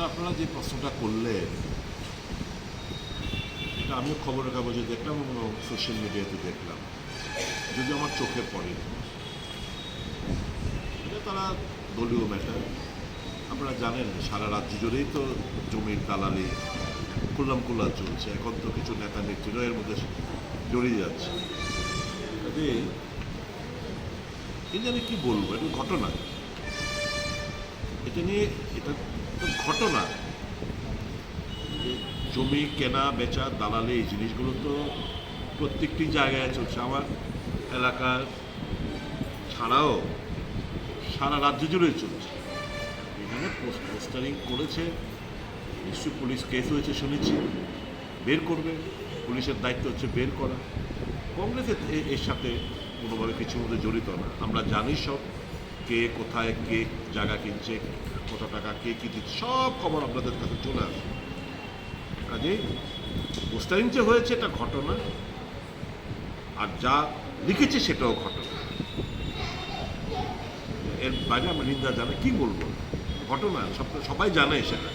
না আপনারা যে প্রশ্নটা করলেন, এটা আমিও খবরের কাগজে দেখলাম এবং সোশ্যাল মিডিয়াতে দেখলাম। যদি আমার চোখে পড়ে, এটা তারা দলীয় ম্যাটার আপনারা জানেন, সারা রাজ্য জুড়েই তো জমির দালালি কুল্লাম কুল্লা চলছে। এখন তো কিছু নেতা নেত্রীরা এর মধ্যে জড়িয়ে যাচ্ছে। কাজে এই জানি কি বলব? এটা ঘটনা। এটা নিয়ে এটা ঘটনা? জমি কেনা, বেচা, দালালে, এই জিনিসগুলো তো প্রত্যেকটি জায়গায় চলছে। আমার এলাকার ছাড়াও সারা রাজ্য জুড়ে চলছে। এখানে পোস্ট পোস্টারিং করেছে। নিশ্চয়ই পুলিশ কেস হয়েছে, শুনেছি। বের করবে। পুলিশের দায়িত্ব হচ্ছে বের করা। কংগ্রেস এ- এ- এর সাথে কোনোভাবে কিছুর মধ্যে জড়িত না। আমরা জানি সব কে কোথায়, কে জায়গা কিনছে কত টাকা, কে কী দিচ্ছে, সব খবর আপনাদের কাছে চলে আসে। কাজেই পোস্টারিং যে হয়েছে এটা ঘটনা, আর যা লিখেছে সেটাও ঘটনা। এর বাইরে আমরা নিন্দা জানে, কি বলব? ঘটনা সবাই জানে সেটা।